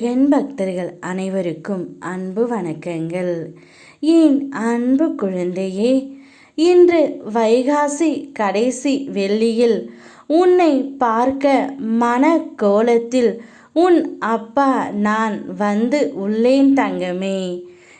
என் பக்தர்கள் அனைவருக்கும் அன்பு வணக்கங்கள். என் அன்பு குழந்தையே இன்று வைகாசி கடைசி வெள்ளியில் உன்னை பார்க்க மன கோலத்தில் உன் அப்பா நான் வந்து உள்ளேன் தங்கமே.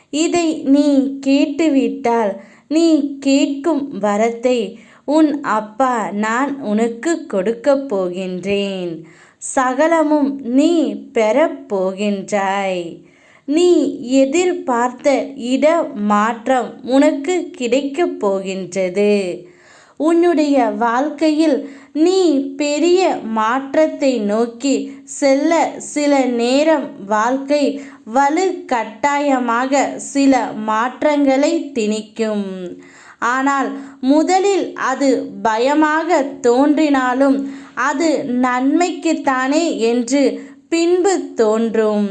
இதை நீ கேட்டுவிட்டால் நீ கேட்கும் வரத்தை உன் அப்பா நான் உனக்கு கொடுக்கப் போகின்றேன். சகலமும் நீ பெறப்போகின்றாய். நீ எதிர்பார்த்த இட மாற்றம் உனக்கு கிடைக்கப் போகின்றது. உன்னுடைய வாழ்க்கையில் நீ பெரிய மாற்றத்தை நோக்கி செல்ல சில நேரம் வாழ்க்கை வலு கட்டாயமாக சில மாற்றங்களை திணிக்கும். ஆனால் முதலில் அது பயமாக தோன்றினாலும் அது நன்மைக்குத்தானே என்று பின்பு தோன்றும்.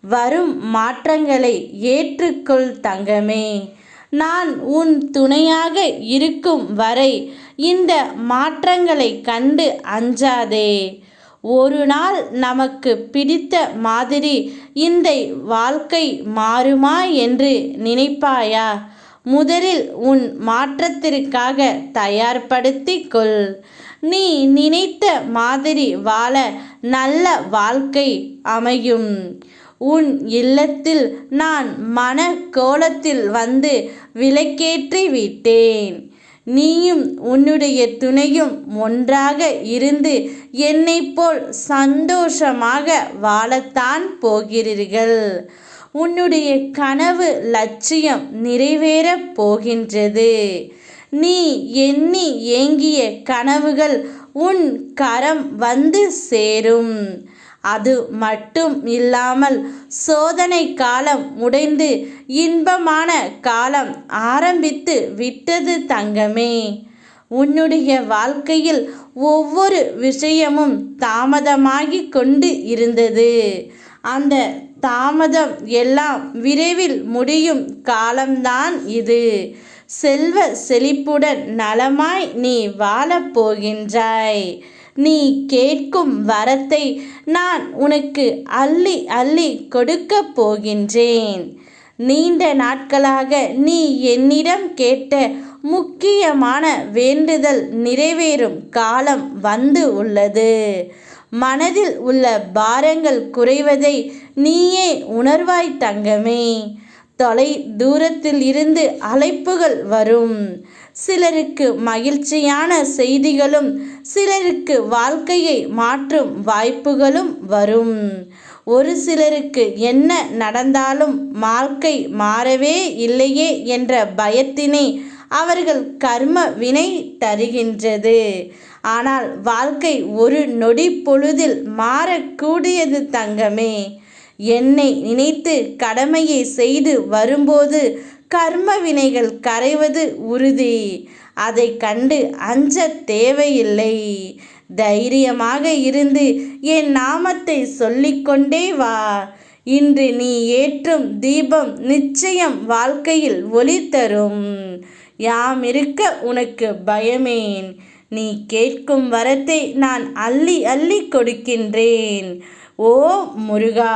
வரும் மாற்றங்களை ஏற்றுக்கொள் தங்கமே. நான் உன் துணையாக இருக்கும் வரை இந்த மாற்றங்களை கண்டு அஞ்சாதே. ஒரு நாள் நமக்கு பிடித்த மாதிரி இந்த வாழ்க்கை மாறுமா என்று நினைப்பாயா? முதலில் உன் மாற்றத்திற்காக தயார்படுத்தி கொள். நீ நினைத்த மாதிரி வாழ நல்ல வாழ்க்கை அமையும். உன் இல்லத்தில் நான் மன கோலத்தில் வந்து விளக்கேற்றி விட்டேன் நீயும் உன்னுடைய துணையும் ஒன்றாக இருந்து என்னை போல் சந்தோஷமாக வாழத்தான் போகிறீர்கள். உன்னுடைய கனவு லட்சியம் நிறைவேறப் போகின்றது. நீ எண்ணி ஏங்கிய கனவுகள் உன் கரம் வந்து சேரும். அது மட்டும் இல்லாமல் சோதனை காலம் முடிந்து இன்பமான காலம் ஆரம்பித்து விட்டது தங்கமே. உன்னுடைய வாழ்க்கையில் ஒவ்வொரு விஷயமும் தாமதமாகி கொண்டு இருந்தது. அந்த தாமதம் எல்லாம் விரைவில் முடியும் காலம்தான் இது. செல்வ செழிப்புடன் நலமாய் நீ வாழப்போகின்றாய் நீ கேட்கும் வரத்தை நான் உனக்கு அள்ளி அள்ளி கொடுக்கப் போகின்றேன். நீண்ட நாட்களாக நீ என்னிடம் கேட்ட முக்கியமான வேண்டுதல் நிறைவேறும் காலம் வந்து உள்ளது. மனதில் உள்ள பாரங்கள் குறைவதை நீயே உணர்வாய் தங்கமே. தொலை தூரத்தில் இருந்து அழைப்புகள் வரும். சிலருக்கு மகிழ்ச்சியான செய்திகளும் சிலருக்கு வாழ்க்கையை மாற்றும் வாய்ப்புகளும் வரும். ஒரு சிலருக்கு என்ன நடந்தாலும் வாழ்க்கை மாறவே இல்லையே என்ற பயத்தினை அவர்கள் கர்ம வினை தருகின்றது. ஆனால் வாழ்க்கை ஒரு நொடி பொழுதில் மாறக்கூடியது தங்கமே. என்னை நினைத்து கடமையை செய்து வரும்போது கர்ம வினைகள் கரைவது உறுதி. அதை கண்டு அஞ்ச தேவையில்லை. தைரியமாக இருந்து என் நாமத்தை சொல்லிக்கொண்டே வா. இன்று நீ ஏற்றும் தீபம் நிச்சயம் வாழ்க்கையில் ஒளி தரும். யாம் இருக்க உனக்கு பயமேன். நீ கேட்கும் வரத்தை நான் அள்ளி அள்ளி கொடுக்கின்றேன். ஓ முருகா